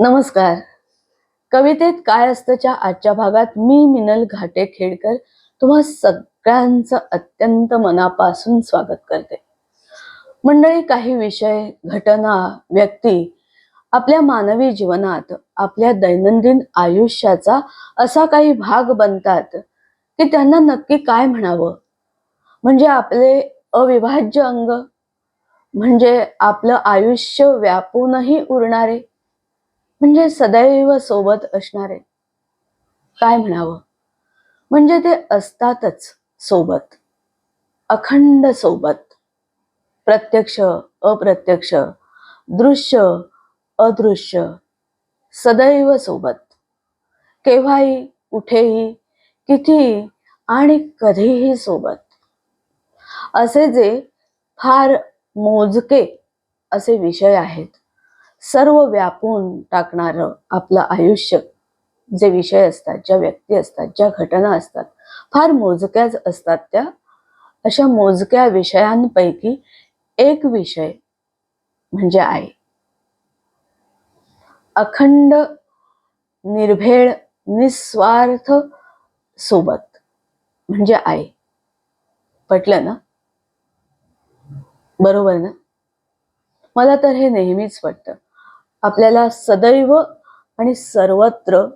नमस्कार. कवितेत काय असतंच्या आजच्या भागात मी मिनल घाटे खेडकर तुम्हा सगळ्यांचं अत्यंत मनापासून स्वागत करते. मंडळी काही विषय घटना व्यक्ती आपल्या मानवी जीवनात आपल्या दैनंदिन आयुष्याचा असा काही भाग बनतात की त्यांना नक्की काय म्हणावं? म्हणजे आपले अविभाज्य अंग? म्हणजे आपलं आयुष्य व्यापूनही उरणारे? म्हणजे सदैव सोबत असणारे. काय म्हणावं? म्हणजे ते असतातच सोबत. अखंड सोबत. प्रत्यक्ष अप्रत्यक्ष दृश्य अदृश्य सदैव सोबत. केव्हाही कुठेही कितीही आणि कधीही सोबत. असे जे फार मोजके असे विषय आहेत. सर्व व्यापून टाकणारं आपलं आयुष्य. जे विषय असतात ज्या व्यक्ती असतात ज्या घटना असतात फार मोजक्याच असतात त्या. अशा मोजक्या विषयांपैकी एक विषय म्हणजे आई. अखंड निर्भेळ निस्वार्थ सोबत म्हणजे आई. पटलं ना? बरोबर ना? मला तर हे नेहमीच वाटतं आपल्याला सदैव आणि सर्वत्र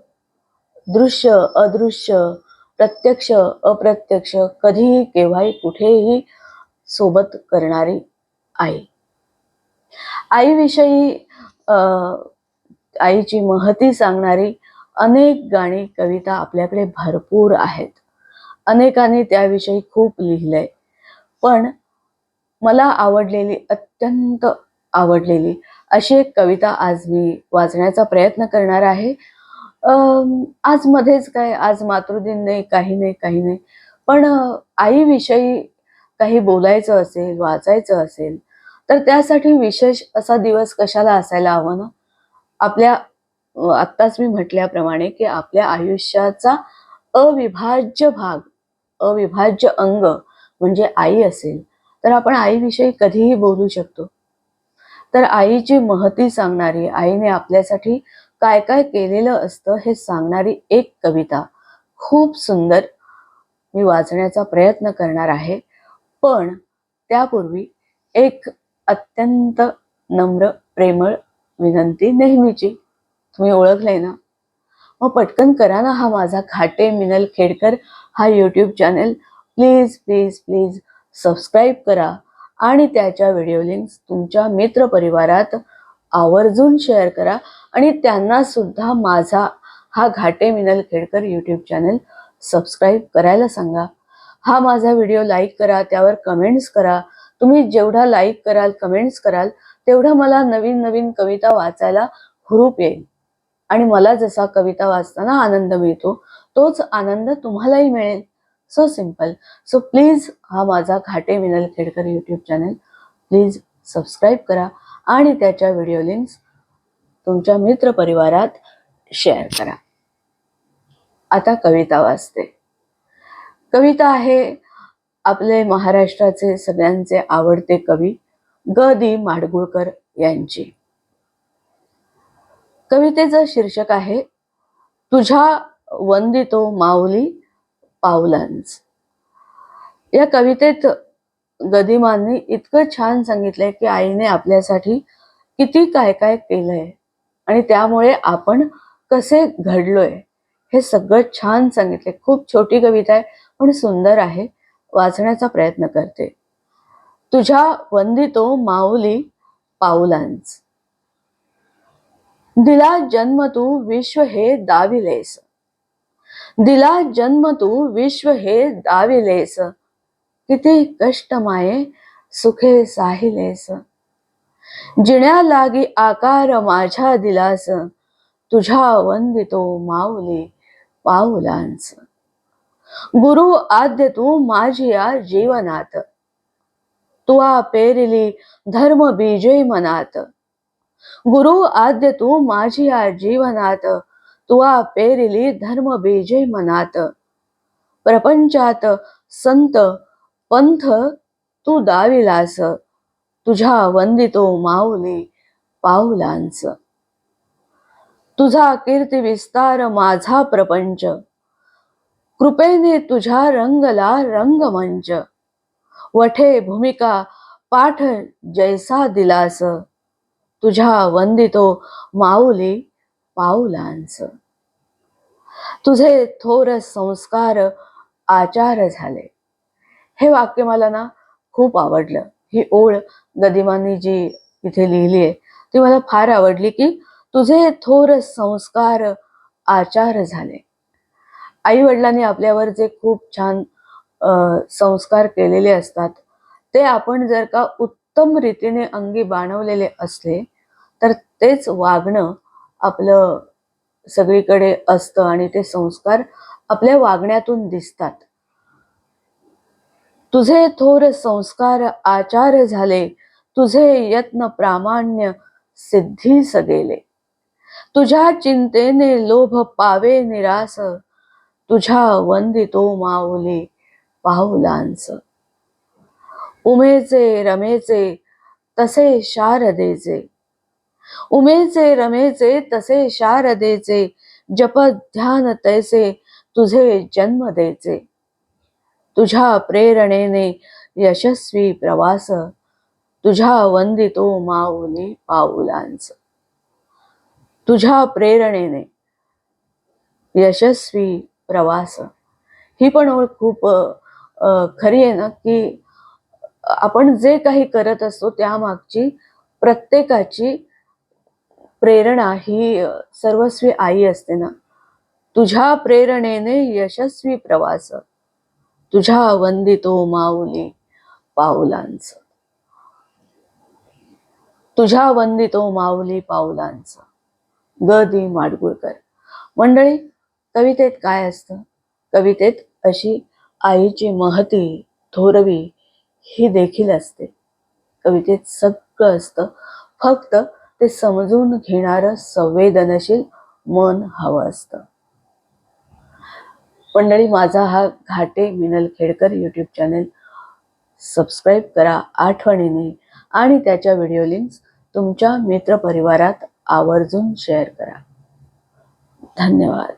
दृश्य अदृश्य प्रत्यक्ष अप्रत्यक्ष कधीही केव्हाही कुठेही सोबत करणारी आई. आईविषयी अं, आईची महती सांगणारी अनेक गाणी कविता आपल्याकडे भरपूर आहेत. अनेकांनी त्याविषयी खूप लिहिलंय. पण मला आवडलेली अत्यंत आवडलेली. अशी एक कविता आज मी वाचण्याचा प्रयत्न करणार आहे. आज मध्येच काय आज मातृदिन नाही काही नाही काही नाही. पण आईविषयी काही बोलायचं असेल वाचायचं असेल तर त्यासाठी विशेष असा दिवस कशाला असायला हवं ना? आपल्या आत्ताच मी म्हटल्याप्रमाणे की आपल्या आयुष्याचा अविभाज्य भाग अविभाज्य अंग म्हणजे आई असेल तर आपण आईविषयी कधीही बोलू शकतो. तर आईची महती सांगणारी आईने आपल्यासाठी काय काय केलेलं असतं हे सांगणारी एक कविता. खूप सुंदर मी वाचण्याचा प्रयत्न करणार आहे. पण त्यापूर्वी एक अत्यंत नम्र प्रेमळ विनंती नेहमीची. तुम्ही ओळखलंय ना? मग पटकन करा ना हा माझा घाटे मिनल खेडकर हा YouTube channel please please please subscribe करा. आणि त्याच्या व्हिडिओ लिंक्स तुमच्या मित्रपरिवारात आवर्जून शेअर करा. आणि त्यांना सुद्धा माझा हा Ghate Minal Khedkar YouTube channel subscribe करायला सांगा. हा माझा व्हिडिओ लाईक करा त्यावर कमेंट्स करा. तुम्ही जेवढा लाईक कराल कमेंट्स कराल तेवढं मला नवीन नवीन कविता वाचायला हुरूप येईल. आणि मला जसा कविता वाचताना आनंद मिळतो तोच आनंद तुम्हालाही मिळेल. सो सिंपल सो प्लीज हा माझा Ghate Minal Khedkar YouTube channel please subscribe करा आणि त्याच्या व्हिडिओ लिंक्स तुमच्या मित्रपरिवारात शेअर करा. आता कविता वाचते. कविता आहे आपले महाराष्ट्राचे सगळ्यांचे आवडते कवी ग. दि. माडगुळकर यांची. कवितेचं शीर्षक आहे तुझ्या वंदितो माऊली पावलांच. या कवितेत गदिमांनी इतकं छान सांगितलंय की आईने आपल्यासाठी किती काय काय केलंय आणि त्यामुळे आपण कसे घडलोय हे सगळं छान सांगितले खूप छोटी कविता आहे पण सुंदर आहे. वाचण्याचा प्रयत्न करते. तुझ्या वंदितो माऊली पाऊलांच दिला जन्म तू विश्व हे दाविलेस. दिला जन्म तू विश्व हे दाविलेस. किती कष्ट माये सुखे साहिलेस. जिण्या लागी आकार माझ्या दिलास तुझ्या वंदितो माऊली पाऊलांस. गुरु आद्य तू माझी या जीवनात. तुआ पेरिली धर्म बीजे मनात. गुरु आद्य तू माझी या जीवनात तुआ पेरिली धर्म बीजे मनात. प्रपंचात संत पंथ तू दाविलास. तुझ्या वंदितो माऊली पाऊलांच तुझा कीर्ती विस्तार माझा प्रपंच. कृपेने तुझ्या रंगला रंगमंच. वठे भूमिका पाठ जैसा दिलास. तुझ्या वंदितो माऊली पाऊलांच तुझे थोर संस्कार आचार झाले. हे वाक्य मला ना खूप आवडलं. ही ओळ गदिमांनी जी इथे लिहिली आहे ती मला फार आवडली की तुझे थोर संस्कार आचार झाले. आई वडिलांनी आपल्यावर जे खूप छान संस्कार केलेले असतात ते आपण जर का उत्तम रीतीने अंगी बाणवलेले असले तर तेच वागणं आपलं सगळीकडे असतं आणि ते संस्कार आपल्या वागण्यातून दिसतात. तुझे थोर संस्कार आचार झाले तुझे यत्न प्रामाण्य सिद्धी सगेले. तुझ्या चिंतेने लोभ पावे निरास तुझ्या वंदितो माऊली पाऊलांच उमेचे रमेचे तसे शारदेचे उमेचे रमेचे तसे शारदेचे जप ध्यान तैसे तुझे जन्म द्यायचे तुझ्या प्रेरणेने यशस्वी प्रवास तुझ्या वंदितो माऊली पाऊलांच तुझ्या प्रेरणेने यशस्वी प्रवास. ही पण ओळख खूप खरी आहे ना की आपण जे काही करत असतो त्यामागची प्रत्येकाची प्रेरणा ही सर्वस्वी आई असते ना. तुझ्या प्रेरणेने यशस्वी प्रवास. तुझ्या वंदितो माऊली पाऊलांच. तुझ्या वंदितो माऊली पाऊलांच. ग दी माडगुळकर. मंडळी कवितेत काय असतं? कवितेत अशी आईची महती थोरवी ही देखील असते. कवितेत सगळं असतं. फक्त ते समजून घेणारं संवेदनशील मन हवं असतं. मंडळी माझा हा Ghate Minal Khedkar YouTube channel subscribe करा आठवणीने आणि त्याच्या व्हिडिओ लिंक्स तुमच्या मित्रपरिवारात आवर्जून शेअर करा. धन्यवाद.